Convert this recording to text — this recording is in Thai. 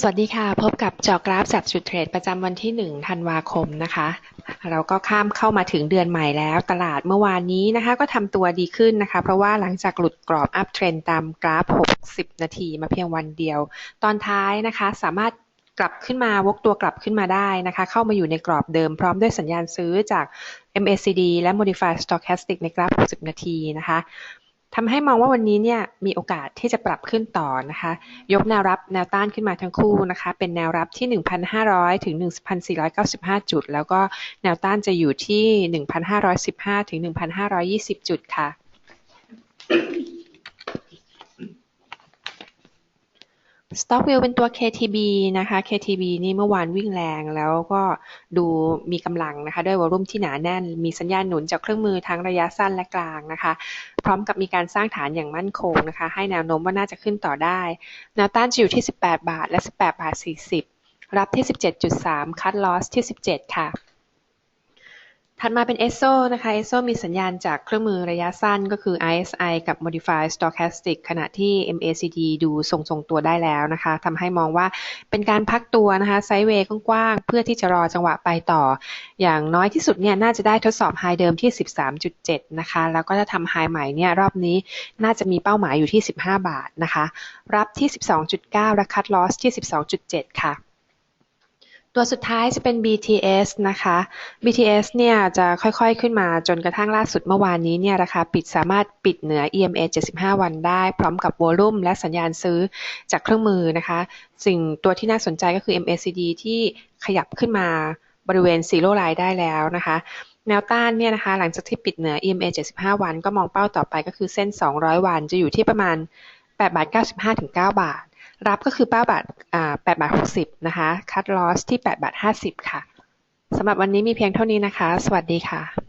สวัสดีค่ะ พบกับจอกราฟจับจุดเทรดประจำวันที่ 1 ธันวาคมนะคะ เราก็ข้ามเข้ามาถึงเดือนใหม่แล้ว ตลาดเมื่อวานนี้นะคะ ก็ทำตัวดีขึ้นนะคะ เพราะว่าหลังจากหลุดกรอบอัพเทรนตามกราฟ 60 นาทีมาเพียงวันเดียว ตอนท้ายนะคะสามารถกลับขึ้นมาวกตัวกลับขึ้นมาได้นะคะ เข้ามาอยู่ในกรอบเดิมพร้อมด้วยสัญญาณซื้อจาก MACD และ Modified Stochastic ในกราฟ 60 นาทีนะคะ ทำให้มองว่าวันนี้เนี่ยมีโอกาสที่จะปรับขึ้นต่อนะคะ ยกแนวรับแนวต้านขึ้นมาทั้งคู่นะคะ เป็นแนวรับที่ 1,500 ถึง 1,495 จุด แล้วก็แนวต้านจะอยู่ที่ 1,515 ถึง 1,520 จุดค่ะ Stock View เป็นตัว KTB นะคะ KTB นี่เมื่อวานวิ่งแรงแล้วก็ดูมีกำลังนะคะ ด้วยวอลุ่มที่หนาแน่น มีสัญญาณหนุนจากเครื่องมือทั้งระยะสั้นและกลางนะคะ พร้อมกับมีการสร้างฐานอย่างมั่นคงนะคะ ให้แนวโน้มว่าน่าจะขึ้นต่อได้ แนวต้านจะอยู่ที่ 18 บาทและ 18 บาท 40 รับที่ 17.3 คัดลอสที่ 17 ค่ะ ถัดมาเป็น ESO นะคะ ESO มีสัญญาณจากเครื่องมือระยะสั้นก็คือ RSI กับ Modified Stochastic ขณะที่ MACD ดูทรงๆตัวได้แล้วนะคะทำให้มองว่าเป็นการพักตัวนะคะไซด์เวย์กว้างๆ เพื่อที่จะรอจังหวะไปต่อ อย่างน้อยที่สุดเนี่ยน่าจะได้ทดสอบไฮเดิมที่ 13.7 นะคะ แล้วก็จะทำไฮใหม่เนี่ยรอบนี้น่าจะมีเป้าหมายอยู่ที่ 15 บาทนะคะ รับที่ 12.9และคัดลอสที่ 12.7 ค่ะ ตัวสุดท้ายจะเป็น BTS นะคะ BTS เนี่ยจะค่อยๆขึ้นมาจนกระทั่งล่าสุดเมื่อวานนี้เนี่ยราคาปิดสามารถปิดเหนือ EMA 75 วันได้ พร้อมกับวอลุ่มและสัญญาณซื้อจากเครื่องมือนะคะ สิ่งตัวที่น่าสนใจก็คือ MACD ที่ขยับขึ้นมาบริเวณซีโร่ไลน์ได้แล้วนะคะ แนวต้านเนี่ยนะคะ หลังจากที่ปิดเหนือ EMA 75 วัน ก็มองเป้าต่อไปก็คือเส้น 200 วันจะอยู่ที่ประมาณ8บาท95ถึง9บาท รับก็คือ9บาทอ่า8บาท60 นะคะ คัดลอสที่8บาท50 ค่ะ สำหรับวันนี้มีเพียงเท่านี้นะคะ สวัสดีค่ะ